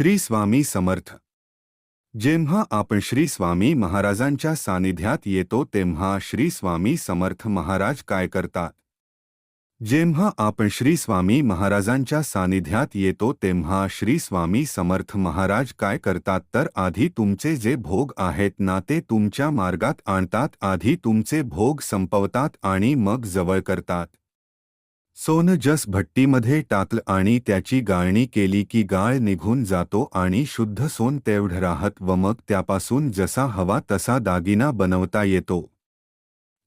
श्री स्वामी समर्थ. जेव्हा आपण श्री स्वामी महाराजांच्या सानिध्यात येतो तेव्हा श्री स्वामी समर्थ महाराज काय करतात? जेव्हा आपण श्री स्वामी महाराजांच्या सानिध्यात येतो तेव्हा श्री स्वामी समर्थ महाराज काय करतात? तर आधी तुमचे जे भोग आहेत ना ते तुमच्या मार्गात आणतात आधी तुमचे भोग संपवतात आणि मग जवळ करतात. सोनं जस भट्टीमध्ये टाकलं आणि त्याची गाळणी केली की गाळ निघून जातो आणि शुद्ध सोन तेवढं राहत व मग त्यापासून जसा हवा तसा दागिना बनवता येतो.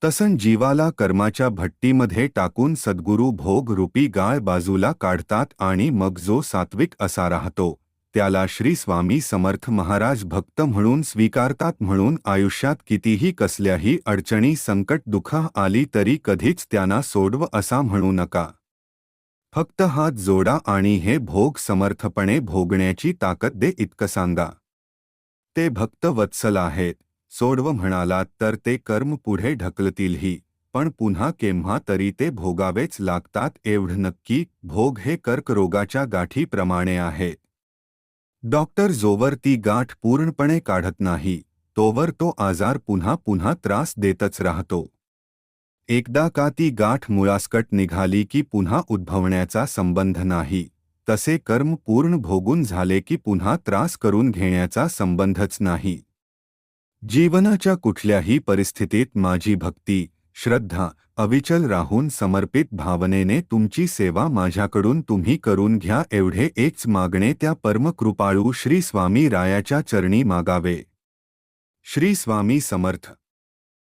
तसन जीवाला कर्माच्या भट्टीमध्ये टाकून सद्गुरू भोग रूपी गाळ बाजूला काढतात आणि मग जो सात्विक असा राहतो. त्याला श्री स्वामी समर्थ महाराज भक्त म्हणून स्वीकारतात म्हणून आयुष्यात कितीही कसल्याही अडचणी, संकट, दुःख आली तरी कधीच त्यांना सोडव असा म्हणू नका. फक्त हात जोडा आणि हे भोग समर्थपणे भोगण्याची ताकद दे इतकं सांगा. ते भक्त वत्सल आहेत. सोडव म्हणालात तर ते कर्म पुढे ढकलतीलही. पण पुन्हा केव्हा तरी ते भोगावेच लागतात एवढं नक्की, भोग हे कर्करोगाच्या गाठीप्रमाणे आहेत डॉक्टर जोवर ती गाठ पूर्णपणे काढत नाही तोवर तो आजार पुन्हा पुन्हा त्रास देतच राहतो. एकदा का ती गाठ मुळासकट निघाली की पुन्हा उद्भवण्याचा संबंध नाही तसे कर्म पूर्ण भोगून झाले की पुन्हा त्रास करून घेण्याचा संबंधच नाही. जीवनाच्या कुठल्याही परिस्थितीत माझी भक्ती श्रद्धा अविचल राहून समर्पित भावनेने तुमची सेवा माझ्याकडून तुम्ही करून घ्या एवढे एकच मागणे त्या परमकृपाळू श्री स्वामी रायाच्या चरणी मागावे. श्री स्वामी समर्थ.